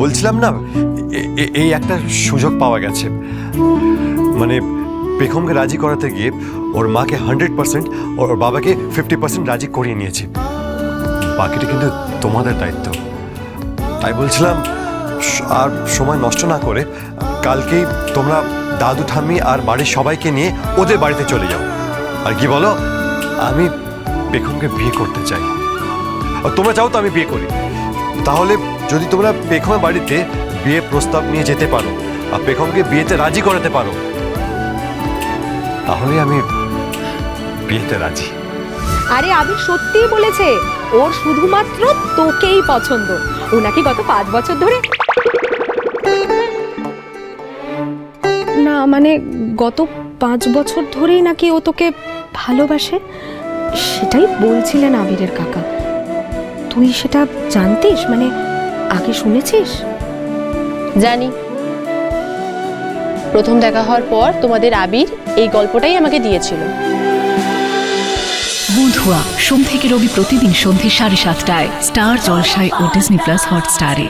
বলছিলাম না এই একটা সুযোগ পাওয়া গেছে। মানে পেখমকে রাজি করাতে গিয়ে ওর মাকে হান্ড্রেড পার্সেন্ট ওর বাবাকে ফিফটি পার্সেন্ট রাজি করিয়ে নিয়েছি। বাকিটা কিন্তু তোমাদের দায়িত্ব। তাই বলছিলাম, আর সময় নষ্ট না করে কালকেই তোমরা দাদু, ঠাম্মি আর বাড়ির সবাইকে নিয়ে ওদের বাড়িতে চলে যাও। আর কি বলো, আমি পেখমকে বিয়ে করতে চাই। আর তোমরা চাও তো আমি বিয়ে করি। তাহলে যদি তোমরা পেখমের বাড়িতে বিয়ে প্রস্তাব নিয়ে যেতে পারো আর পেখমকে বিয়েতে রাজি করাতে পারো তাহলে আমি বিয়েতে রাজি। আরে আবির সত্যিই বলেছে ওর শুধুমাত্র তোকেই পছন্দ। ও নাকি গত পাঁচ বছর ধরে না মানে গত পাঁচ বছর ধরেই নাকি ও তোকে ভালোবাসে? সেটাই বলছিলেন আবিরের কাকা। তুই সেটা জানতিস? মানে আগে শুনেছিস? জানি। প্রথম দেখা হওয়ার পর তোমাদের আবির এই গল্পটাই আমাকে দিয়েছিল। বুধুয়া সোম থেকে রবি প্রতিদিন সন্ধ্যে সাড়ে সাতটায় স্টার জলসায় ও ডিসনি প্লাস হটস্টারে।